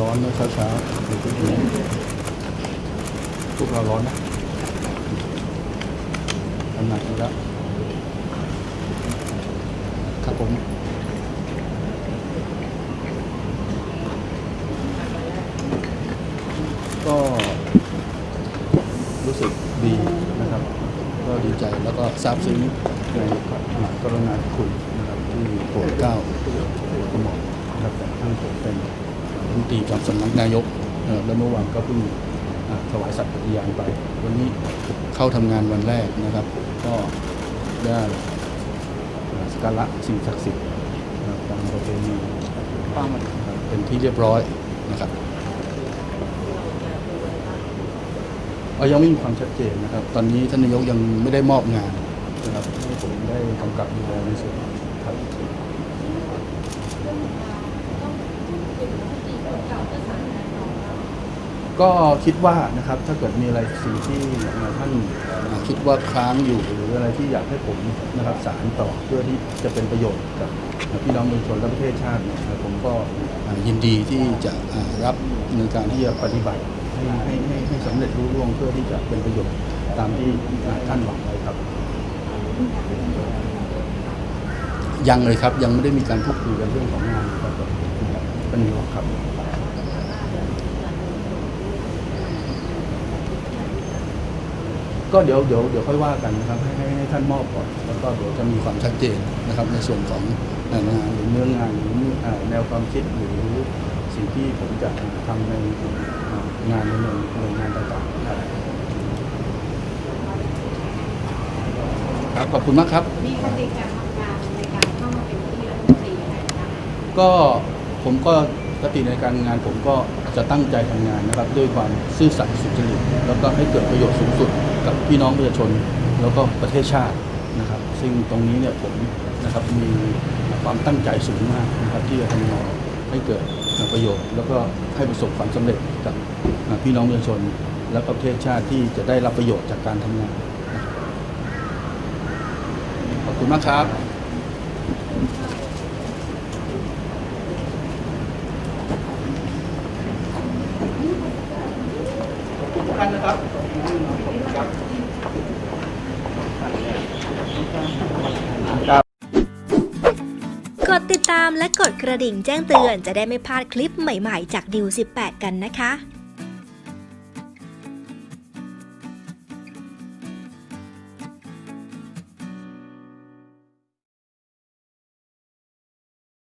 ร้อนนะเช้าเช้าๆเดี๋ยวจะกินพวกเราร้อนนะทำหนักอยู่แล้วครับผมก็รู้สึกดีนะครับ ก็ดีใจแล้วก็ซาบซึ้งในพระมหา กรณาธิคุณนะครับที่โปรดเกล้าโปรดกระหม่อมนะครับแต่ท่านผมเป็นรัฐมนตรีประจำสำนักนายกและเมื่อวานก็เพิ่งถวายสัตย์ปฏิญาณไป วันนี้เข้าทำงานวันแรกนะครับ ก็ได้สักการะสิ่งศักดิ์สิทธิ์ครับตามประเพณีป้ามันนะครับเป็นที่เรียบร้อยนะครับยังไม่มีความชัดเจนนะครับ ตอนนี้ท่านนายกยังไม่ได้มอบงาน นะครับให้ผมได้กำกับดูแลในส่วนครับก็คิดว่านะครับถ้าเกิดมีอะไรสิ่งที่ท่านคิดว่าค้างอยู่หรืออะไรที่อยากให้ผมนะครับสารต่อเพื่อที่จะเป็นประโยชน์กับพี่น้องประชาชนและประเทศชาติเนี่ยผมก็ยินดีที่จะรับในการที่จะปฏิบัติให้ให้ให้สำเร็จรุ่ร่วงเพื่อที่จะเป็นประโยชน์ตามที่ท่านหวังไว้ครับ ยังเลยครับ ยังไม่ได้มีการพูดคุยกันเรื่องของงานครับเป็นห่วครับก็เดี๋ยวเดี๋ยวเดี๋ยวค่อยว่ากันนะครับให้ให้ให้ท่านมอบก่อนแล้วก็เดี๋ยวจะมีความชัดเจนนะครับ ในส่วนของงานหรือเนื้องานหรือแนวความคิดหรือสิ่งที่ผมจะทำในงานในหน่วยหน่วยงานต่างๆ ครับครับขอบคุณมากครับ มีคติการทำงานในการเข้ามาเป็นที่รัฐมนตรียังไงบ้างคะก็ผมก็ปกติในการงานผมก็จะตั้งใจทำงานนะครับ ด้วยความซื่อสัตย์สุจริตแล้วก็ให้เกิดประโยชน์สูงสุดกับพี่น้องประชาชน แล้วก็ประเทศชาตินะครับ ซึ่งตรงนี้เนี่ยผมนะครับมีความตั้งใจสูงมากนะครับที่จะทำงานให้เกิดประโยชน์ แล้วก็ให้ประสบความสำเร็จกับพี่น้องประชาชน และก็ประเทศชาติที่จะได้รับประโยชน์จากการทำงานนะ ครับขอบคุณมากครับทุกท่านนะครับกดติดตามและกดกระดิ่งแจ้งเตือนจะได้ไม่พลาดคลิปใหม่ๆ จากดิว 18 กันนะคะ